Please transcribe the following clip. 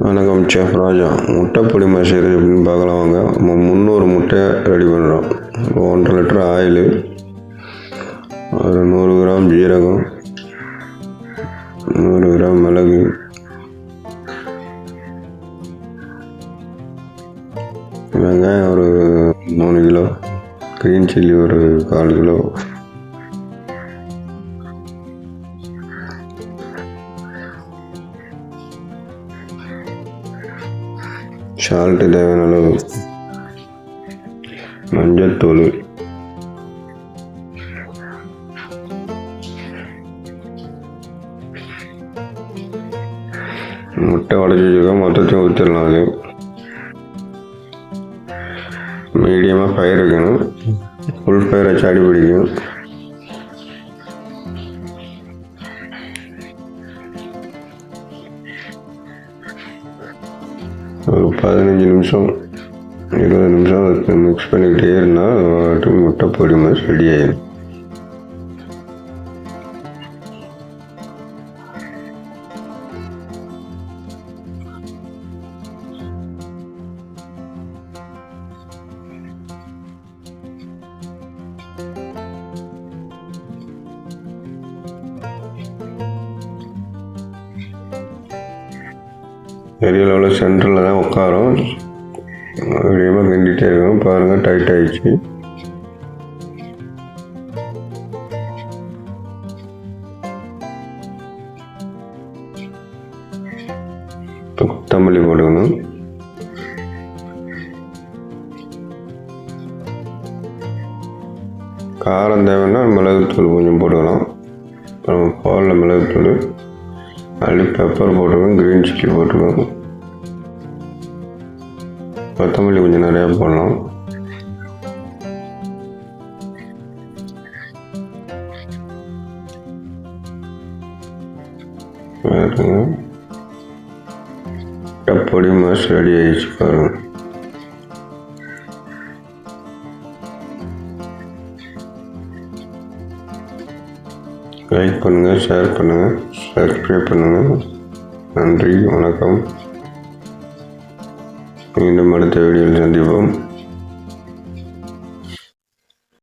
வணக்கம் செஃப் ராஜா. முட்டை பொடிமா செய்கிறது எப்படின்னு பார்க்கலாம் வாங்க. முந்நூறு முட்டை ரெடி பண்ணுறோம் ஒன்றரை லிட்டர் ஆயிலு ஒரு நூறு கிராம் ஜீரகம் நூறு கிராம் மிளகு வெங்காயம் ஒரு மூணு கிலோ க்ரீன் சில்லி ஒரு கால் கிலோ சால்ட்டு தேவையான அளவு மஞ்சத்தூள் முட்டை உடச்சி வச்சுருக்கோம் மொத்தத்தையும் ஊற்றிடலாம் அது மீடியமாக பயிர் வைக்கணும் ஃபுல் பயிர் வச்சு அடி பிடிக்கும் ஒரு பதினஞ்சு நிமிஷம் இருபது நிமிஷம் மிக்ஸ் பண்ணிக்கிட்டே இருந்தால் முட்டை பொடி ரெடி ஆயிடும் ஏரியாவில் உள்ள சென்டரில் தான் உட்காரும். மீடியமாக கிண்டிகிட்டே இருக்கும். பாருங்கள் டைட் ஆகிடுச்சு இப்போ கொத்தமல்லி போட்டுக்கணும். காரம் தேவைன்னா மிளகுத்தூள் கொஞ்சம் போட்டுக்கலாம். அப்புறம் பாலில் மிளகுத்தூள். அள்ளி பெப்பர் போட்டுக்கோங்க க்ரீன் சில்லி போட்டுக்கோங்க கொத்தமல்லி கொஞ்சம் நிறையா போடலாம். பாருங்க. பொடி மாஸ் ரெடி ஆயிடுச்சு பாருங்க. லைக் பண்ணுங்கள் ஷேர் பண்ணுங்கள் சப்ஸ்கிரைப் பண்ணுங்கள். நன்றி வணக்கம். மீண்டும் அடுத்த வீடியோவில் சந்திப்போம்.